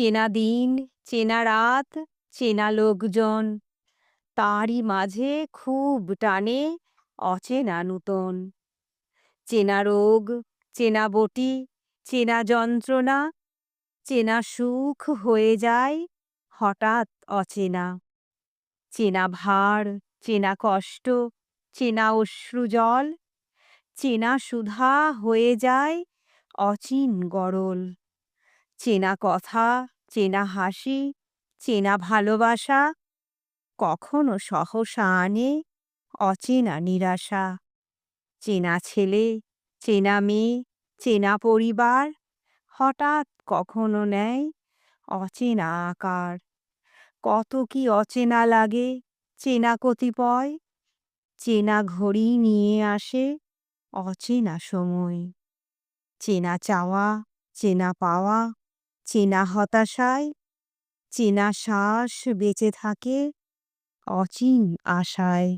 চেনা দিন, চেনা রাত, চেনা লোকজন। তারই মাঝে খুব টানে অচেনা নূতন। চেনা রোগ, চেনা বটি, চেনা যন্ত্রণা, চেনা সুখ হয়ে যায় হঠাৎ অচেনা। চেনা ভার, চেনা কষ্ট, চেনা অশ্রুজল চেনা সুধা হয়ে যায় অচিন গরল। চেনা কথা চেনা হাসি, চেনা ভালোবাসা, কখনো সহসা আনে, অচেনা নিরাশা। চেনা ছেলে, চেনা মেয়ে, চেনা পরিবার, হঠাৎ কখনো নেয় অচেনা আকার। কত কি অচেনা লাগে, চেনা কতিপয়, চেনা ঘড়ি নিয়ে আসে অচেনা সময়। চেনা চাওয়া, চেনা পাওয়া চেনা হতাশায় চেনা শ্বাস বেঁচে থাকে অচিন আশায়।